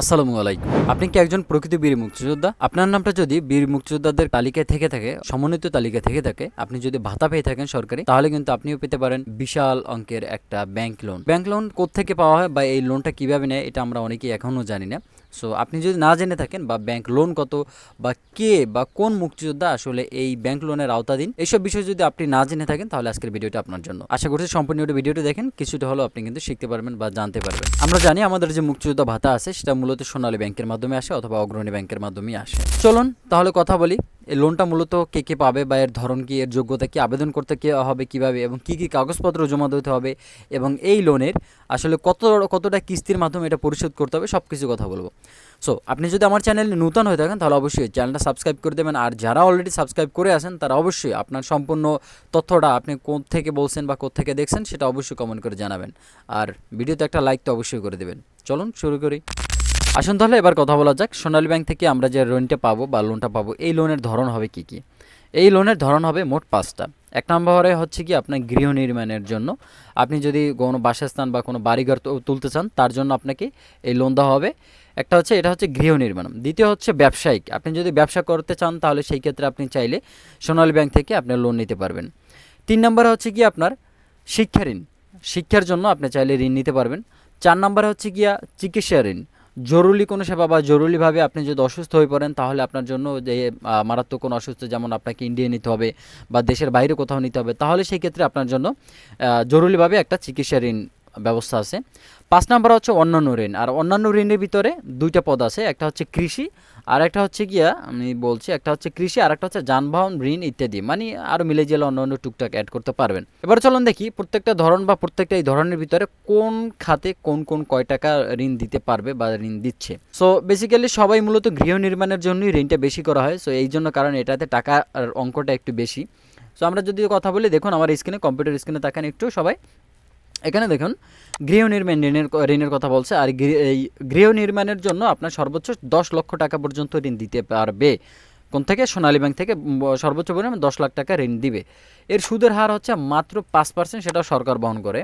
আসসালামু আলাইকুম। আপনি কি একজন প্রকৃত বীর মুক্তিযোদ্ধা? আপনার নামটা যদি বীর মুক্তিযোদ্ধাদের তালিকায় থেকে থাকে, সমন্বিত তালিকায় থেকে থাকে, আপনি যদি ভাতা পেয়ে থাকেন সরকারি, তাহলে কিন্তু আপনিও পেতে পারেন বিশাল অঙ্কের একটা ব্যাংক লোন ব্যাংক লোন থেকে পাওয়া হয় বা এই লোনটা কীভাবে নেয়, এটা আমরা অনেকেই এখনও জানি না। সো আপনি যদি না জেনে থাকেন বা ব্যাংক লোন কত বা কে বা কোন মুক্তিযোদ্ধা আসলে এই ব্যাংক লোনের আওতাধীন এইসব বিষয় যদি আপনি না জেনে থাকেন, তাহলে আজকের ভিডিওটা আপনার জন্য। আশা করছি সম্পূর্ণ ভিডিওটা দেখেন, কিছুটা হলেও আপনি কিন্তু শিখতে পারবেন বা জানতে পারবেন। আমরা জানি আমাদের যে মুক্তিযোদ্ধা ভাতা আছে, সেটা মূলত সোনালী ব্যাংকের মাধ্যমে আসে অথবা অগ্রণী ব্যাংকের মাধ্যমেই আসে। চলুন, তাহলে কথা বলি, এই লোনটা মূলত কে কে পাবে বা এর ধরন কি, এর যোগ্যতা কি, আবেদন করতে কে হবে কীভাবে এবং কি কি কাগজপত্র জমা দিতে হবে এবং এই লোনের আসলে কত, কতটা কিস্তির মাধ্যমে এটা পরিশোধ করতে হবে সব কিছু কথা বলব। সো আপনি যদি আমার চ্যানেলে নূতন হয়ে থাকেন, তাহলে অবশ্যই চ্যানেলটা সাবস্ক্রাইব করে দেবেন আর যারা অলরেডি সাবস্ক্রাইব করে আছেন, তারা অবশ্যই আপনার সম্পূর্ণ তথ্যটা আপনি থেকে বলছেন বা থেকে দেখছেন, সেটা অবশ্যই কমেন্ট করে জানাবেন। আর ভিডিওতে একটা লাইক তো অবশ্যই করে দেবেন। চলুন, শুরু করি। আসুন তাহলে এবার কথা বলা যাক। সোনালী ব্যাংক থেকে আমরা যে লোনটা পাবো বা লোনটা পাবো, এই লোনের ধরন হবে কি কি? এই লোনের ধরন হবে মোট পাঁচটা। এক নম্বরে হচ্ছে কি আপনার গৃহ নির্মাণের জন্য। আপনি যদি কোনো বাসস্থান বা কোনো বাড়িঘর তুলতে চান, তার জন্য আপনাকে এই লোন দেওয়া হবে। একটা হচ্ছে, এটা হচ্ছে গৃহ নির্মাণ। দ্বিতীয় হচ্ছে ব্যবসায়িক। আপনি যদি ব্যবসা করতে চান, তাহলে সেই ক্ষেত্রে আপনি চাইলে সোনালী ব্যাংক থেকে আপনি লোন নিতে পারবেন। তিন নম্বরে হচ্ছে কি আপনার শিক্ষা ঋণ। শিক্ষার জন্য আপনি চাইলে ঋণ নিতে পারবেন। চার নম্বরে হচ্ছে গিয়া চিকিৎসা ঋণ। জরুরি কোনো সেবা বা জরুরিভাবে আপনি যদি অসুস্থ হয়ে পড়েন, তাহলে আপনার জন্য যে মারাত্মক কোনো অসুস্থ যেমন আপনাকে ইন্ডিয়া নিতে হবে বা দেশের বাইরে কোথাও নিতে হবে, তাহলে সেই ক্ষেত্রে আপনার জন্য জরুরিভাবে একটা চিকিৎসা ঋণ ব্যবস্থা আছে। পাঁচ নাম্বার হচ্ছে অন্যান্য ঋণ। আর অন্যান্য ঋণের ভিতরে দুইটা পদ আছে, একটা হচ্ছে কৃষি আর একটা হচ্ছে গিয়া, আমি বলছি একটা হচ্ছে কৃষি আর একটা হচ্ছে যানবাহন, ঋণ ইত্যাদি। মানে আরও মিলে গেলে অন্য অন্য টুকটাক অ্যাড করতে পারবেন। এবার চলুন দেখি প্রত্যেকটা ধরন বা প্রত্যেকটা এই ধরনের ভিতরে কোন খাতে কোন কোন কয় টাকা ঋণ দিতে পারবে বা ঋণ দিচ্ছে। সো বেসিক্যালি সবাই মূলত গৃহ নির্মাণের জন্যই ঋণটা বেশি করা হয়। সো এই জন্য কারণ এটাতে টাকার অঙ্কটা একটু বেশি। সো আমরা যদি কথা বলি, দেখুন, আমার স্ক্রিনে কম্পিউটার স্ক্রিনে তাকান একটু সবাই। এখানে দেখুন, গৃহ নির্মাণ ঋণের ঋণের কথা বলছে, আর এই গৃহ নির্মাণের জন্য আপনার সর্বোচ্চ দশ লক্ষ টাকা পর্যন্ত ঋণ দিতে পারবে। কোন থেকে? সোনালী ব্যাংক থেকে সর্বোচ্চ পরিমাণ দশ লাখ টাকা ঋণ দিবে। এর সুদের হার হচ্ছে মাত্র পাঁচ পার্সেন্ট সেটা সরকার বহন করে।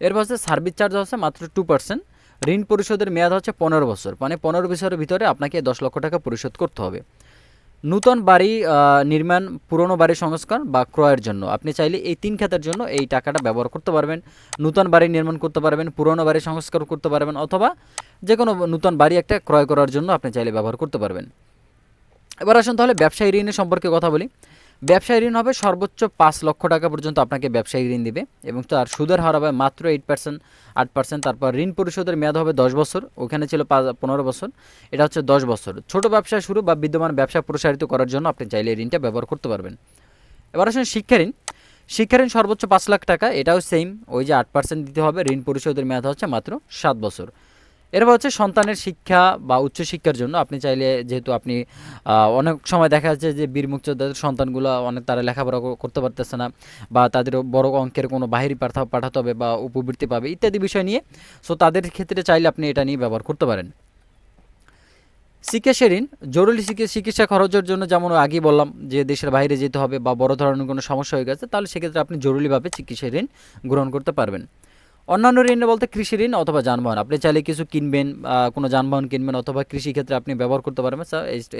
এর হচ্ছে সার্ভিস চার্জ হচ্ছে মাত্র টু পার্সেন্ট। ঋণ পরিশোধের মেয়াদ হচ্ছে পনেরো বছর মানে পনেরো বছরের ভিতরে আপনাকে দশ লক্ষ টাকা পরিশোধ করতে হবে। নূতন বাড়ি নির্মাণ, পুরনো বাড়ির সংস্কার বা ক্রয়ের জন্য। আপনি চাইলে এই তিন খাতের জন্য এই টাকাটা ব্যবহার করতে পারবেন। নূতন বাড়ি নির্মাণ করতে পারবেন, পুরনো বাড়ি সংস্কার করতে পারবেন অথবা যে কোনো নূতন বাড়ি একটা ক্রয় করার জন্য আপনি চাইলে ব্যবহার করতে পারবেন। এবার আসুন তাহলে ব্যবসায়ী ঋণের সম্পর্কে কথা বলি। ব্যবসায়ী ঋণ হবে, সর্বোচ্চ পাঁচ লক্ষ টাকা পর্যন্ত আপনাকে ব্যবসায়ী ঋণ দিবে এবং তার সুদের হার হবে মাত্র এইট পার্সেন্ট আট পার্সেন্ট তারপর ঋণ পরিশোধের মেয়াদ হবে দশ বছর, ওখানে ছিল পনেরো বছর, এটা হচ্ছে দশ বছর। ছোট ব্যবসা শুরু বা বিদ্যমান ব্যবসা প্রসারিত করার জন্য আপনি চাইলে ঋণটা ব্যবহার করতে পারবেন। এবার আসুন শিক্ষা ঋণ। শিক্ষা ঋণ সর্বোচ্চ পাঁচ লাখ টাকা, এটাও সেম ওই যে আট পার্সেন্ট দিতে হবে, ঋণ পরিশোধের মেয়াদ হচ্ছে মাত্র সাত বছর। এরপর হচ্ছে সন্তানের শিক্ষা বা উচ্চশিক্ষার জন্য আপনি চাইলে যেহেতু আপনি অনেক সময় দেখা যাচ্ছে যে বীর মুক্তিযোদ্ধাদের সন্তানগুলো অনেক তারা লেখাপড়া করতে পারতেছে না বা তাদের বড় অঙ্কের কোনো বাহিরি পাঠা পাঠাতে হবে বা উপবৃত্তি পাবে ইত্যাদি বিষয় নিয়ে। সো তাদের ক্ষেত্রে চাইলে আপনি এটা নিয়ে ব্যবহার করতে পারেন। চিকিৎসা ঋণ জরুরি চিকি- চিকিৎসা খরচের জন্য যেমন আগেই বললাম যে দেশের বাইরে যেতে হবে বা বড় ধরনের কোনো সমস্যা হয়ে গেছে, তাহলে সেক্ষেত্রে আপনি জরুরিভাবে চিকিৎসা ঋণ গ্রহণ করতে পারবেন। অন্যান্য ঋণ বলতে কৃষি ঋণ অথবা যানবাহন। আপনি চাইলে কিছু কিনবেন কোনো যানবাহন কিনবেন অথবা কৃষি ক্ষেত্রে আপনি ব্যবহার করতে পারবেন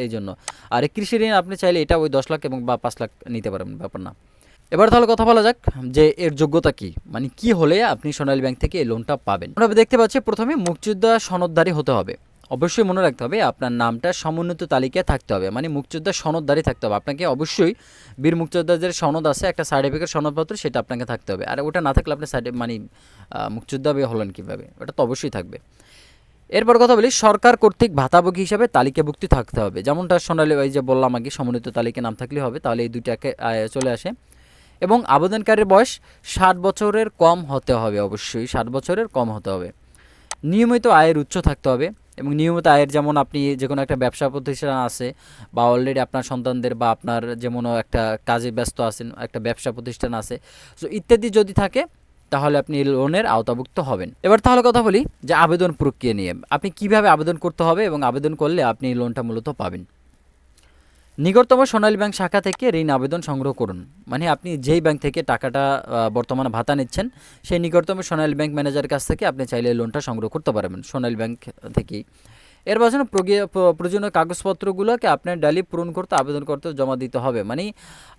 এই জন্য। আর এই কৃষি ঋণ আপনি চাইলে এটা ওই দশ লাখ এবং বা পাঁচ লাখ নিতে পারবেন, ব্যাপার না। এবার তাহলে কথা বলা যাক যে এর যোগ্যতা কি। মানে কি হলে আপনি সোনালী ব্যাংক থেকে এই লোনটা পাবেন? আমরা দেখতে পাচ্ছি প্রথমে মুক্তিযোদ্ধা সনদদারি হতে হবে। অবশ্যই মনে রাখতে হবে, আপনার নামটা সমুন্নত তালিকায় থাকতে হবে। মানে মুক্তিযোদ্ধা সনদধারী থাকতে হবে। আপনাকে অবশ্যই বীর মুক্তিযোদ্ধাদের সনদ আছে, একটা সার্টিফিকেট সনদপত্র সেটা আপনাকে থাকতে হবে। আর ওটা না থাকলে আপনি সার্টি মানে মুক্তিযোদ্ধা হলেন কীভাবে? ওটা তো অবশ্যই থাকবে। এরপর কথা বলি, সরকার কর্তৃক ভাতাভোগী হিসাবে তালিকাভুক্তি থাকতে হবে। যেমনটা সোনালী ওই যে বললাম আগে, সমন্বিত তালিকা নাম থাকলে হবে, তাহলে এই দুইটাকে চলে আসে। এবং আবেদনকারীর বয়স ষাট বছরের কম হতে হবে, অবশ্যই ষাট বছরের কম হতে হবে। নিয়মিত আয়ের উচ্চ থাকতে হবে। এবং নিয়মিত আয়ের যেমন আপনি যে কোনো একটা ব্যবসা প্রতিষ্ঠান আছে বা অলরেডি আপনার সন্তানদের বা আপনার যেমন একটা কাজে ব্যস্ত আছেন, একটা ব্যবসা প্রতিষ্ঠান আছে সো ইত্যাদি যদি থাকে, তাহলে আপনি লোনের আওতাভুক্ত হবেন। এবার তাহলে কথা বলি যে আবেদন প্রক্রিয়া নিয়ে। আপনি কীভাবে আবেদন করতে হবে এবং আবেদন করলে আপনি লোনটা মূলত পাবেন? নিকটতম সোনালী ব্যাংক শাখা থেকে ঋণ আবেদন সংগ্রহ করুন। মানে আপনি যেই ব্যাংক থেকে টাকাটা বর্তমানে ভাতা নিচ্ছেন, সেই নিকটতম সোনালী ব্যাংক ম্যানেজারের কাছ থেকে আপনি চাইলে লোনটা সংগ্রহ করতে পারবেন, সোনালী ব্যাংক থেকেই। এর বাজনে প্রয়োজনীয় কাগজপত্রগুলোকে আপনার ডালি পূরণ করতে, আবেদন করতে জমা দিতে হবে। মানে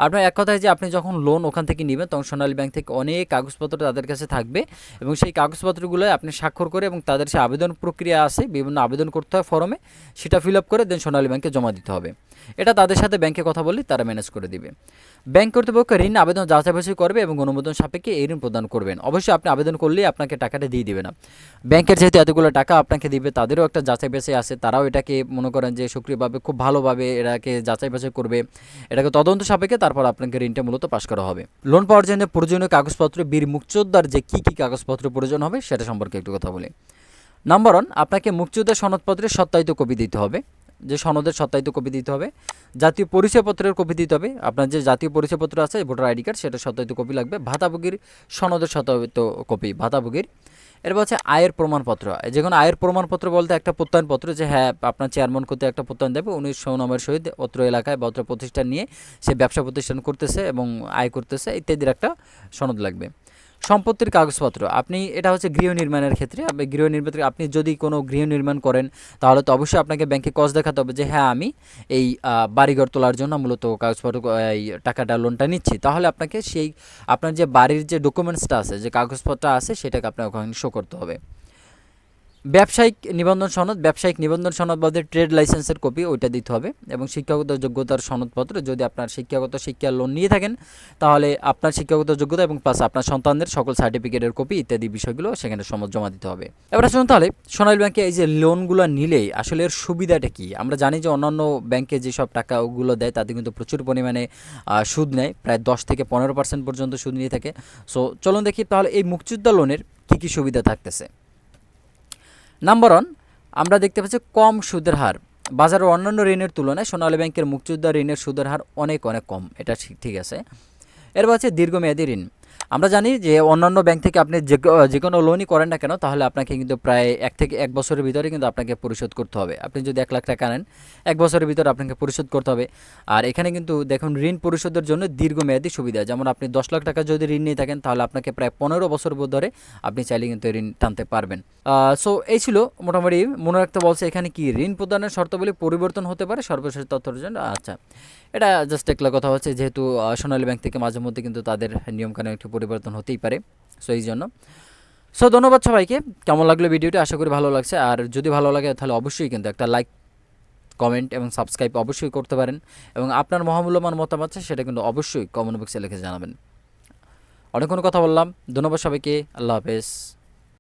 আপনার এক কথায় যে আপনি যখন লোন ওখান থেকে নেবেন, তখন সোনালী ব্যাংক থেকে অনেক কাগজপত্র তাদের কাছে থাকবে এবং সেই কাগজপত্রগুলো আপনি স্বাক্ষর করে এবং তাদের সে আবেদন প্রক্রিয়া আছে, বিভিন্ন আবেদন করতে হয় ফর্মে, সেটা ফিল আপ করে দেন সোনালী ব্যাংকে জমা দিতে হবে। এটা তাদের সাথে ব্যাংকে কথা বললে তারা ম্যানেজ করে দিবে। ব্যাংক কর্তৃপক্ষ ঋণ, আবেদন যাচাই করবে এবং অনুমোদন সাপেক্ষে এই ঋণ প্রদান করবেন। অবশ্যই আপনি আবেদন করলেই আপনাকে টাকাটা দিয়ে দিবে না। ব্যাংকের যেহেতু এতগুলো টাকা আপনাকে দিবে, তাদেরও একটা যাচাই বাছাই আছে। তারাও এটাকে মনে করেন যে সক্রিয়ভাবে, খুব ভালোভাবে এটাকে যাচাই বাছাই করবে। এটাকে তদন্ত সাপেক্ষে তারপর আপনাকে ঋণটা মূলত পাশ করা হবে। লোন পাওয়ার জন্য প্রয়োজনীয় কাগজপত্র, বীর মুক্তিযোদ্ধার যে কী কী কাগজপত্র প্রয়োজন হবে, সেটা সম্পর্কে একটু কথা বলি। নাম্বার ওয়ান, আপনাকে মুক্তিযোদ্ধার সনদপত্রের সত্যায়িত কপি দিতে হবে। যে সনদের সত্যায়িত কপি দিতে হবে, জাতীয় পরিচয়পত্রের কপি দিতে হবে। আপনার যে জাতীয় পরিচয়পত্র আছে ভোটার আইডি কার্ড, সেটা সত্যায়িত কপি লাগবে। ভাতাভোগীর সনদের সত্যায়িত কপি, ভাতাভোগীর। এরপর হচ্ছে আয়ের প্রমাণপত্র। যে কোনো আয়ের প্রমাণপত্র বলতে একটা প্রত্যয়নপত্র যে হ্যাঁ আপনার চেয়ারম্যান করতে একটা প্রত্যয়ন দেবে, উনি সৌনামের সহিত অত্র এলাকায় বা অত্র প্রতিষ্ঠান নিয়ে সে ব্যবসা প্রতিষ্ঠান করতেছে এবং আয় করতেছে, ইত্যাদির একটা সনদ লাগবে। সম্পত্তির কাগজপত্র। আপনি এটা হচ্ছে গৃহ নির্মাণের ক্ষেত্রে গৃহ নির্মাণ আপনি যদি কোনো গৃহ নির্মাণ করেন, তাহলে তো অবশ্যই আপনাকে ব্যাংকে কজ দেখাতে হবে যে হ্যাঁ আমি এই বাড়িঘর তোলার জন্য মূলত কাগজপত্র, এই টাকাটা লোনটা নিচ্ছি। তাহলে আপনাকে সেই, আপনার যে বাড়ির যে ডকুমেন্টসটা আছে, যে কাগজপত্র আছে, সেটাকে আপনাকে ওখানে শো করতে হবে। ব্যবসায়িক নিবন্ধন সনদ, ব্যবসায়িক নিবন্ধন সনদ বলতে ট্রেড লাইসেন্সের কপি ওইটা দিতে হবে এবং শিক্ষাগত যোগ্যতার সনদপত্র যদি আপনার শিক্ষাগত শিক্ষা লোন নিয়ে থাকেন, তাহলে আপনার শিক্ষাগত যোগ্যতা এবং প্লাস আপনার সন্তানদের সকল সার্টিফিকেটের কপি ইত্যাদি বিষয়গুলো সেখানে সমত জমা দিতে হবে। এবার আসুন তাহলে সোনালী ব্যাংকে এই যে লোনগুলো নিলেই আসলে এর সুবিধাটা কি? আমরা জানি যে অন্যান্য ব্যাংকে যেসব টাকা ওগুলো দেয়, তাতে কিন্তু প্রচুর পরিমাণে সুদ নেয়, প্রায় দশ থেকে পনেরো পার্সেন্ট পর্যন্ত সুদ নিয়ে থাকে। সো চলুন দেখি তাহলে এই মুক্তিযোদ্ধা লোনের কী কী সুবিধা থাকতেছে। নাম্বার ওয়ান আমরা দেখতে পাচ্ছি কম সুদের হার। বাজারের অন্যান্য ঋণের তুলনায় সোনালী ব্যাংকের মুক্তিযোদ্ধা ঋণের সুদের হার অনেক অনেক কম। এটা ঠিক ঠিক আছে। এরপর আছে দীর্ঘমেয়াদী ঋণ। আমরা জানি যে অন্যান্য ব্যাংক থেকে আপনি যে যে কোনো লোনই করেন না কেন, তাহলে আপনাকে কিন্তু প্রায় এক থেকে এক বছরের ভিতরে কিন্তু আপনাকে পরিশোধ করতে হবে। আপনি যদি এক লাখ টাকা নেন, এক বছরের ভিতরে আপনাকে পরিশোধ করতে হবে। আর এখানে কিন্তু দেখুন, ঋণ পরিশোধের জন্য দীর্ঘমেয়াদী সুবিধা। যেমন আপনি দশ লাখ টাকা যদি ঋণ নিয়ে থাকেন, তাহলে আপনাকে প্রায় পনেরো বছর ধরে আপনি চাইলে কিন্তু ঋণ টানতে পারবেন। সো এই ছিল মোটামুটি মনে রাখতে বলছে এখানে কি ঋণ প্রদানের শর্তাবলী পরিবর্তন হতে পারে? সর্বশেষ তথ্যের জন্য আচ্ছা। এটা জাস্ট একলা কথা হচ্ছে, যেহেতু সোনালী ব্যাংক থেকে মাঝে মধ্যে কিন্তু তাদের নিয়মকানুন একটু পরিবর্তন হতেই পারে। সো এই জন্য। সো ধন্যবাদ সবাইকে। কেমন লাগল ভিডিওটি? আশা করি ভালো লাগছে। আর যদি ভালো লাগে, তাহলে অবশ্যই কিন্তু একটা লাইক কমেন্ট এবং সাবস্ক্রাইব অবশ্যই করতে পারেন। এবং আপনার মহামূল্যবান মতামত আছে, সেটা কিন্তু অবশ্যই কমেন্ট বক্সে লিখে জানাবেন। অনেকক্ষণ কথা বললাম। ধন্যবাদ সবাইকে। আল্লাহ হাফেজ।